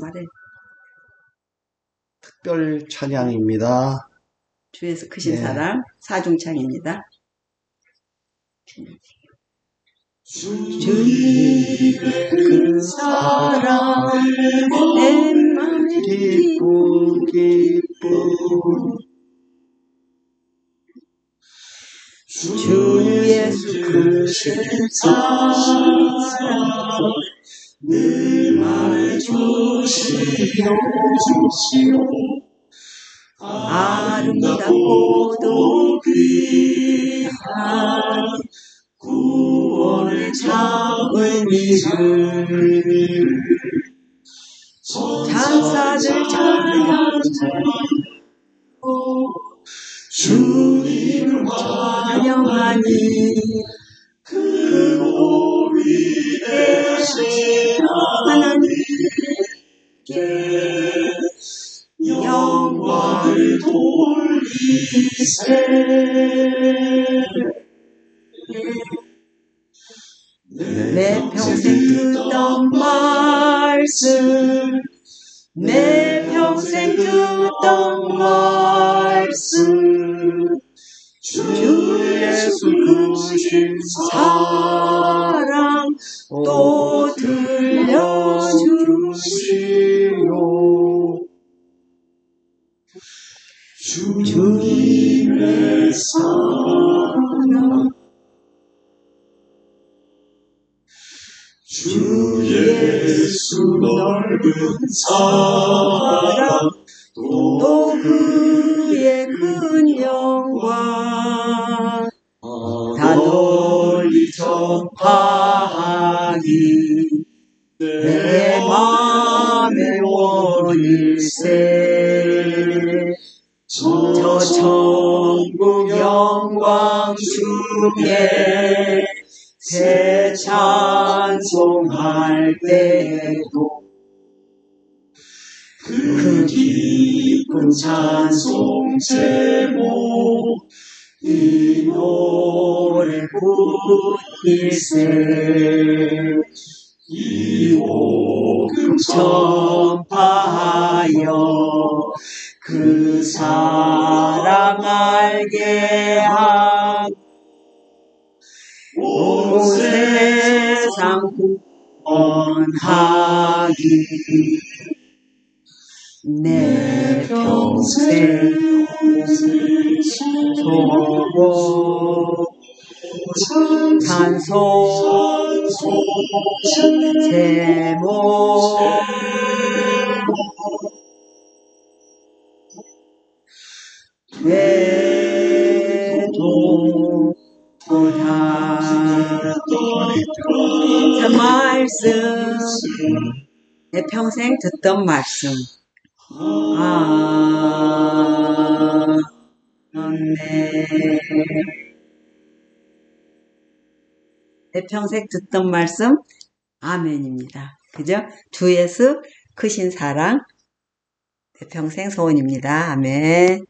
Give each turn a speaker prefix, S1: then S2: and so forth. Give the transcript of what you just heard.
S1: 말해.
S2: 특별 찬양입니다.
S1: 주에서 크신
S2: 네.
S1: 사랑 사중창입니다. 주님의 그 사랑 내
S2: 기쁨 기쁨
S1: 주 예수 크신 사랑
S2: 늘 말해 주시오
S1: 아름답고도 귀한 구원의 참을 믿음 찬사들 찬양하고
S2: 주님을
S1: 찬양하니
S2: 그 오리 되신 하나님께 영광을 돌리세
S1: 내 평생 듣던 말씀 내 평생 듣던 말씀. 주 예수 크신 사랑 또 들
S2: 주님의 사랑 주 예수 넓은 사랑 또또
S1: 그의 큰 영광 다 널리 전파하니 내 맘의 원일세 저 천국 영광 중에 새 찬송할 때도
S2: 그 깊은 찬송 제목
S1: 이 노래 뿐일세
S2: 이 오금
S1: 전파하여 사랑 알게 하고 온 세상 구원하기 내 평생 소고 찬송 제목 외도 보다 그 말씀 내 평생 듣던 말씀 아, 네. 내 평생 듣던 말씀 아멘입니다. 그죠? 주 예수 크신 사랑 내 평생 소원입니다. 아멘.